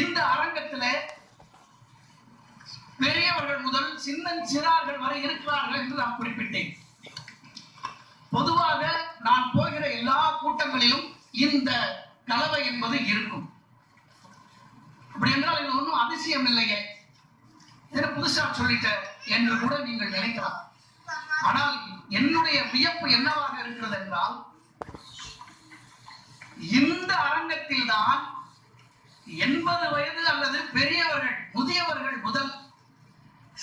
இந்த அரங்கத்துல பெரியவர்கள் முதல் சின்னஞ்சிறார்கள் வரை இருக்கிறார்கள் என்று நான் குறிப்பிட்டேன். பொதுவாக நான் போகிற எல்லா கூட்டங்களிலும் இந்த கலவை என்பது இருக்கும். அப்படி என்றால் இது ஒன்றும் அதிசயம் இல்லையே. என்ன புதுசா சொல்லிட்ட என்று கூட நீங்கள் நினைக்கலாம். ஆனால் என்னுடைய வியப்பு என்னவாக இருக்கிறது என்றால் இந்த அரங்கத்தில் தான் எண்பது வயது அல்லது பெரியவர்கள் முதியவர்கள் முதல்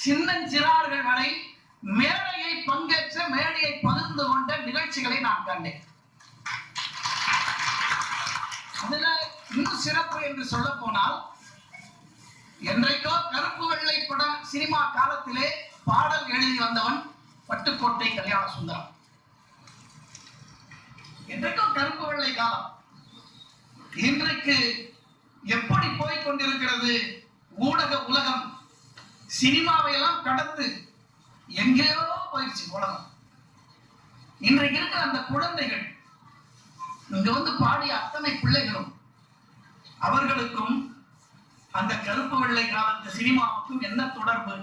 சின்னஞ்சிறார்கள் வரை மேடையை பங்கேற்ற மேடையை பகிர்ந்து கொண்ட நிகழ்ச்சிகளை நான் கண்டேன். அதுல இன்னும் சிறப்பு என்று சொல்ல போனால் என்றைக்கோ கருப்பு வெள்ளை படம் சினிமா காலத்திலே பாடல் எழுதி வந்தவன் பட்டுக்கோட்டை கல்யாண சுந்தரம் என்றைக்கும் கருப்பு வெள்ளை காலம். இன்றைக்கு எப்படி போய் கொண்டிருக்கிறது? ஊடக உலகம் சினிமாவை எல்லாம் கடந்து எங்கேயோ போயிடுச்சு உலகம். இன்றைக்கு இருக்கிற அந்த குழந்தைகள் இங்க வந்து பாடிய அத்தனை பிள்ளைகளும் அவர்களுக்கும் அந்த கருப்பு வெள்ளை காலத்து சினிமாவுக்கும் என்ன தொடர்பு?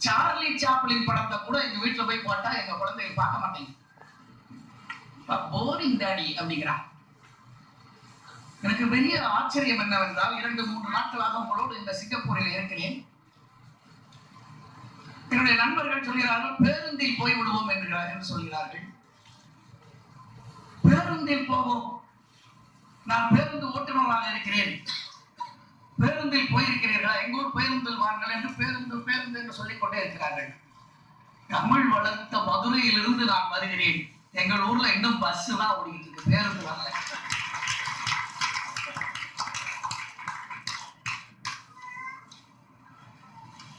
சார்லி சாப்ளின் படத்தை கூட எங்க வீட்டுல போய் போட்டா எங்க குழந்தைகள் பார்க்க மாட்டேங்க போரிங் டாடி அப்படிங்கிறான் எனக்கு பெரிய ஆச்சரியம் என்னவென்றால் இரண்டு மூன்று நாட்களாக உங்களோடு இந்த சிங்கப்பூரில் இருக்கிறேன். என்னுடைய நண்பர்கள் சொல்கிறார்கள் பேருந்தில் போய் விடுவோம் என்கிறார் என்று சொல்கிறார்கள். பேருந்தில் போவோம். நான் பேருந்து ஓட்டுநராக இருக்கிறேன். பேருந்தில் போயிருக்கிறீர்களா? எங்கூர் பேருந்தில் வாங்கள் என்று பேருந்து பேருந்து என்று சொல்லிக் கொண்டே இருக்கிறார்கள். தமிழ் வளர்த்த மதுரையிலிருந்து நான் வருகிறேன். எங்கள் ஊர்ல இன்னும் பஸ் தான் ஓடிக்கிட்டு இருக்கு. பேருந்து வரல.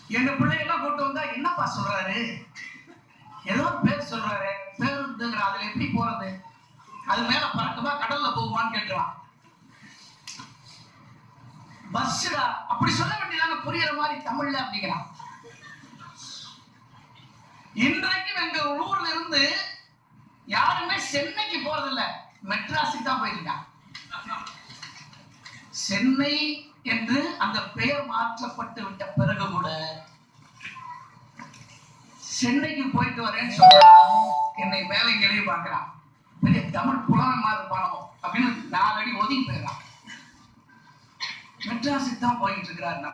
எங்க பிள்ளைகள்லாம் கூட்டு வந்தா என்னப்பா சொல்றாரு? ஏதோ பேர் சொல்றாரு. பேருந்துங்கிற அதுல எப்படி போறது? அது மேல பறக்குமா கடல்ல போகுமான்னு கேட்டுருவான். பஸ்டா அப்படி சொல்ல வேண்டியதான புரியுற மாதிரி தமிழ்ல அப்படிங்கிறான். இன்றைக்கும் எங்க ஊர்ல இருந்து யாருமே சென்னைக்கு போறதில்ல. மெட்ராஸுக்கு தான் போயிருக்கான். சென்னை என்று அந்த பெயர் மாற்றப்பட்டு விட்ட பிறகு கூட சென்னைக்கு போயிட்டு வரேன்னு சொல்றான். என்னை மேலே எழுதி பார்க்கிறான். பெரிய தமிழ் புலனமா இருப்பானோ அப்படின்னு நாலு அடி ஒதுங்கி போயிடறான். மெட்ராஸுக்கு தான் போயிட்டு இருக்கிறாருன்னா